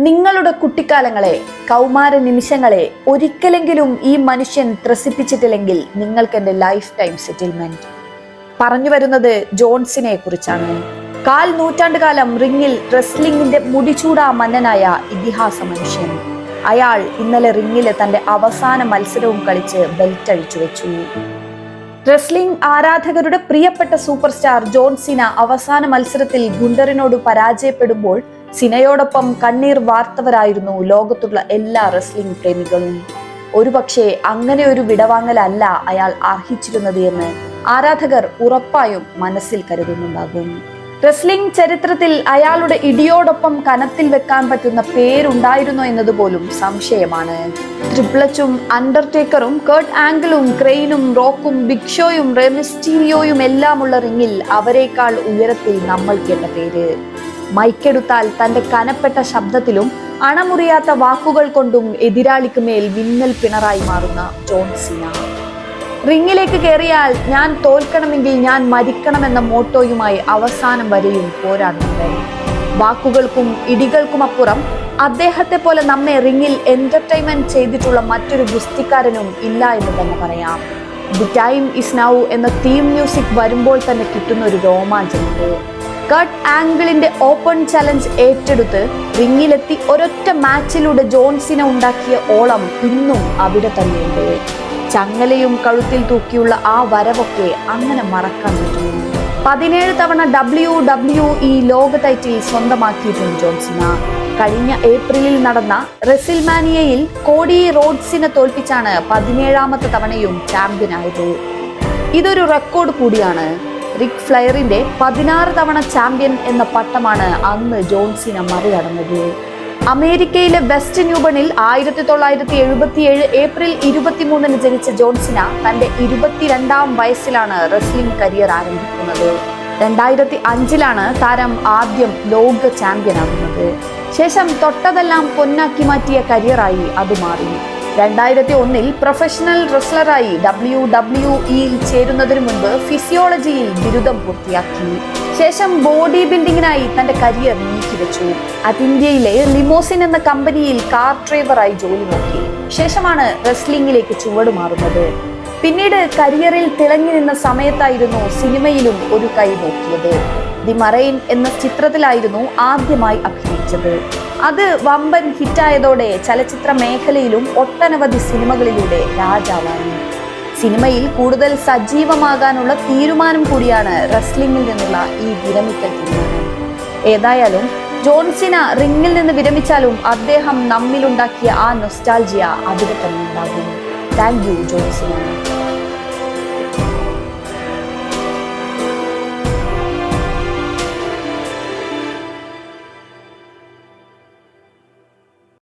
നിങ്ങളുടെ കുട്ടിക്കാലങ്ങളെ കൗമാര നിമിഷങ്ങളെ ഒരിക്കലെങ്കിലും ഈ മനുഷ്യൻ ത്രസിപ്പിച്ചിട്ടില്ലെങ്കിൽ നിങ്ങൾക്ക് എന്റെ ലൈഫ് ടൈം സെറ്റിൽമെന്റ് പറഞ്ഞു വരുന്നത് ജോൺസിനെ കുറിച്ചാണ്. കാൽ നൂറ്റാണ്ടുകാലം റിങ്ങിൽ റെസ്ലിംഗിന്റെ മുടിചൂടാ മന്നനായ ഇതിഹാസ മനുഷ്യൻ. അയാൾ ഇന്നലെ റിങ്ങിൽ തന്റെ അവസാന മത്സരവും കളിച്ച് ബെൽറ്റ് അഴിച്ചു വെച്ചു. റെസ്ലിംഗ് ആരാധകരുടെ പ്രിയപ്പെട്ട സൂപ്പർ സ്റ്റാർ ജോൺസിന അവസാന മത്സരത്തിൽ ഗുണ്ടറിനോട് പരാജയപ്പെടുമ്പോൾ സിനയോടൊപ്പം കണ്ണീർ വാർത്തവരായിരുന്നു ലോകത്തുള്ള എല്ലാ റെസ്ലിംഗ് പ്രേമികളും. ഒരുപക്ഷെ അങ്ങനെ ഒരു വിടവാങ്ങലല്ല അയാൾ അർഹിച്ചിരുന്നത് എന്ന് ആരാധകർ ഉറപ്പായും മനസ്സിൽ കരുതുന്നുണ്ടാകും. റെസ്ലിംഗ് ചരിത്രത്തിൽ അയാളുടെ ഇടിയോടൊപ്പം കനത്തിൽ വെക്കാൻ പറ്റുന്ന പേരുണ്ടായിരുന്നോ എന്നതുപോലും സംശയമാണ്. ട്രിപ്ലച്ചും അണ്ടർടേക്കറും കേർട്ട് ആംഗിളും ക്രെയിനും റോക്കും ബിഗ് ഷോയും റെമിസ്റ്റീരിയോയും എല്ലാമുള്ള റിങ്ങിൽ അവരെക്കാൾ ഉയരത്തിൽ നമ്മൾ കേട്ട പേര്. മൈക്കെടുത്താൽ തന്റെ കനപ്പെട്ട ശബ്ദത്തിലും അണമുറിയാത്ത വാക്കുകൾ കൊണ്ടും എതിരാളിക്ക് മേൽ മിന്നൽ പിണറായി മാറുന്ന ജോൺ സിന. റിങ്ങിലേക്ക് കയറിയാൽ ഞാൻ തോൽക്കണമെങ്കിൽ ഞാൻ മരിക്കണമെന്ന മോട്ടോയുമായി അവസാനം വരെയും പോരാടുന്നത് വാക്കുകൾക്കും ഇടികൾക്കും അപ്പുറം അദ്ദേഹത്തെ പോലെ നമ്മെ റിങ്ങിൽ എന്റർടൈൻമെന്റ് ചെയ്തിട്ടുള്ള മറ്റൊരു ഗുസ്തിക്കാരനും ഇല്ല എന്ന് തന്നെ പറയാം. ദി ടൈം ഇസ് നൗ എന്ന തീം മ്യൂസിക് വരുമ്പോൾ തന്നെ കിട്ടുന്ന ഒരു രോമാഞ്ചമുണ്ട്. കട്ട് ആംഗിളിന്റെ ഓപ്പൺ ചലഞ്ച് ഏറ്റെടുത്ത് റിങ്ങിലെത്തി ഒരൊറ്റ മാച്ചിലൂടെ ജോൺസിനെ ഉണ്ടാക്കിയ ഓളം ഇന്നും അവിടെ തന്നെയുണ്ട്. ചങ്ങലയും കഴുത്തിൽ തൂക്കിയുള്ള ആ വരവൊക്കെ അങ്ങനെ മറക്കാൻ പറ്റും പതിനേഴ് തവണ ഡബ്ല്യു ഡബ്ല്യു ഇ ലോക ടൈറ്റിൽ സ്വന്തമാക്കിയിട്ടുണ്ട് ജോൺസിന. കഴിഞ്ഞ ഏപ്രിലിൽ നടന്ന റെസിൽമാനിയയിൽ കോടി റോഡ്സിനെ തോൽപ്പിച്ചാണ് പതിനേഴാമത്തെ തവണയും ചാമ്പ്യനായത്. ഇതൊരു റെക്കോർഡ് കൂടിയാണ്. റിക് ഫ്ലയറിന്റെ പതിനാറ് തവണ ചാമ്പ്യൻ എന്ന പട്ടമാണ് അന്ന് ജോൺസിന മറികടന്നത്. അമേരിക്കയിലെ വെസ്റ്റ് ന്യൂബണിൽ ആയിരത്തി തൊള്ളായിരത്തി എഴുപത്തിയേഴ് ഏപ്രിൽ ഇരുപത്തിമൂന്നിന് ജനിച്ച ജോൺസിന തന്റെ ഇരുപത്തിരണ്ടാം വയസ്സിലാണ് റെസ്ലിംഗ് കരിയർ ആരംഭിക്കുന്നത്. രണ്ടായിരത്തി അഞ്ചിലാണ് താരം ആദ്യം ലോക ചാമ്പ്യനാകുന്നത്. ശേഷം തൊട്ടതെല്ലാം പൊന്നാക്കി മാറ്റിയ കരിയറായി അത് മാറി. രണ്ടായിരത്തി ഒന്നിൽ പ്രൊഫഷണൽ റെസ്ലറായി ഡബ്ല്യു ഡബ്ല്യു ഇയിൽ ചേരുന്നതിനു മുൻപ് ഫിസിയോളജിയിൽ ബിരുദം പൂർത്തിയാക്കി. ശേഷം ബോഡി ബിൽഡിങ്ങിനായി തന്റെ കരിയർ നീക്കിവെച്ചു. അതിന്ത്യയിലെ ലിമോസിൻ എന്ന കമ്പനിയിൽ കാർ ഡ്രൈവറായി ജോലി നോക്കി. ശേഷമാണ് റെസ്ലിംഗിലേക്ക് ചുവടുമാറുന്നത് പിന്നീട് കരിയറിൽ തിളങ്ങി നിന്ന സമയത്തായിരുന്നു സിനിമയിലും ഒരു കൈ നോക്കിയത്. ദി മറൈൻ എന്ന ചിത്രത്തിലായിരുന്നു ആദ്യമായി അഭിനയിച്ചത്. അത് വമ്പൻ ഹിറ്റായതോടെ ചലച്ചിത്ര മേഖലയിലും ഒട്ടനവധി സിനിമകളിലൂടെ രാജാവായി. സിനിമയിൽ കൂടുതൽ സജീവമാകാനുള്ള തീരുമാനം കൂടിയാണ് റെസ്ലിംഗിൽ നിന്നുള്ള ഈ വിരമിക്കൽ തീരുമാനം ഏതായാലും ജോൺസിന റിംഗിൽ നിന്ന് വിരമിച്ചാലും അദ്ദേഹം നമ്മിലുണ്ടാക്കിയ ആ നൊസ്റ്റാൾജിയ അവിടെ തന്നെ ഉണ്ടാകും താങ്ക് യു ജോൺസിന.